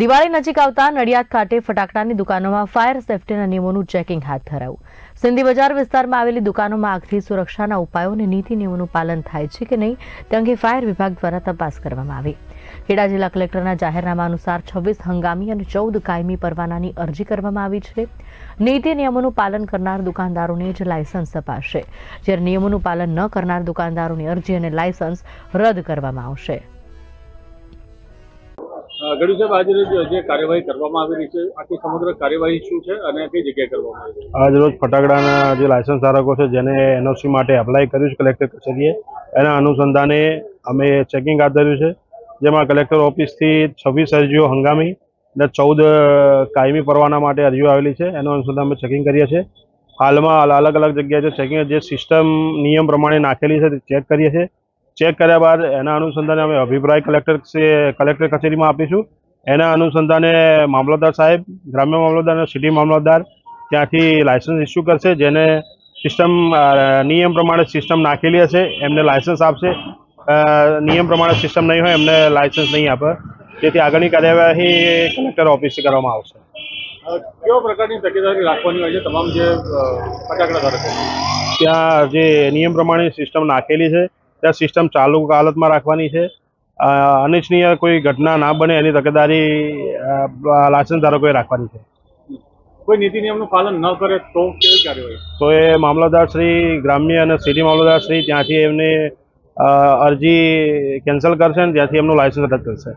દિવાળી નજીક આવતા નડિયાદ ખાતે ફટાકડાની દુકાનોમાં ફાયર સેફટીના નિયમોનું ચેકિંગ હાથ ધરાયું. સિંધી બજાર વિસ્તારમાં આવેલી દુકાનોમાં આગથી સુરક્ષાના ઉપાયો અને નીતિ નિયમોનું પાલન થાય છે કે નહીં તે અંગે ફાયર વિભાગ દ્વારા તપાસ કરવામાં આવી. ખેડા જિલ્લા કલેક્ટરના જાહેરનામા અનુસાર છવ્વીસ હંગામી અને ચૌદ કાયમી પરવાનાની અરજી કરવામાં આવી છે. નીતિ નિયમોનું પાલન કરનાર દુકાનદારોને જ લાયસન્સ અપાશે. જ્યારે નિયમોનું પાલન ન કરનાર દુકાનદારોની અરજી અને લાયસન્સ રદ કરવામાં આવશે. ગડુ સાહેબ, આજે જે કાર્યવાહી કરવામાં આવી રહી છે, આખી સમગ્ર કાર્યવાહી શું છે અને કઈ જગ્યાએ કરવામાં આવી આજ રોજ ફટાકડાના જે લાયસન્સ ધારકો છે, જેને એનઓસી માટે એપ્લાય કર્યું છે કલેક્ટર કચેરીએ, એના અનુસંધાને અમે ચેકિંગ હાથ ધર્યું છે, જેમાં કલેક્ટર ઓફિસથી છવ્વીસ અરજીઓ હંગામી અને ચૌદ કાયમી પરવાના માટે અરજીઓ આવેલી છે. એનું અનુસંધાન અમે ચેકિંગ કરીએ છીએ. હાલમાં અલગ અલગ જગ્યાએ જે ચેકિંગ જે સિસ્ટમ નિયમ પ્રમાણે નાખેલી છે, તે ચેક કરીએ છીએ. ચેક કર્યા બાદ એના અનુસંધાને અમે અભિપ્રાય કલેક્ટર કલેક્ટર કચેરીમાં આપીશું. એના અનુસંધાને મામલતદાર સાહેબ ગ્રામ્ય મામલતદાર અને સિટી મામલતદાર ત્યાંથી લાયસન્સ ઇસ્યુ કરશે જેને સિસ્ટમ નિયમ પ્રમાણે સિસ્ટમ નાખેલી હશે એમને લાયસન્સ આપશે. નિયમ પ્રમાણે સિસ્ટમ નહીં હોય એમને લાયસન્સ નહીં આપે. તેથી આગળની કાર્યવાહી કલેક્ટર ઓફિસથી કરવામાં આવશે. કેવા પ્રકારની તકેદારી રાખવાની હોય છે? તમામ જે ફટાકડા ધારકો ત્યાં જે નિયમ પ્રમાણે સિસ્ટમ નાખેલી છે ત્યાં સિસ્ટમ ચાલુ હાલતમાં રાખવાની છે. અનિચ્છનીય કોઈ ઘટના ના બને એની તકેદારી લાયસન્સ ધારકોએ રાખવાની છે. કોઈ નીતિ નિયમનું પાલન ન કરે તો કેવી કાર્યવાહી? તો એ મામલતદાર શ્રી ગ્રામ્ય અને સિટી મામલતદાર શ્રી ત્યાંથી એમને અરજી કેન્સલ કરશે અને ત્યાંથી એમનું લાયસન્સ રદ કરશે.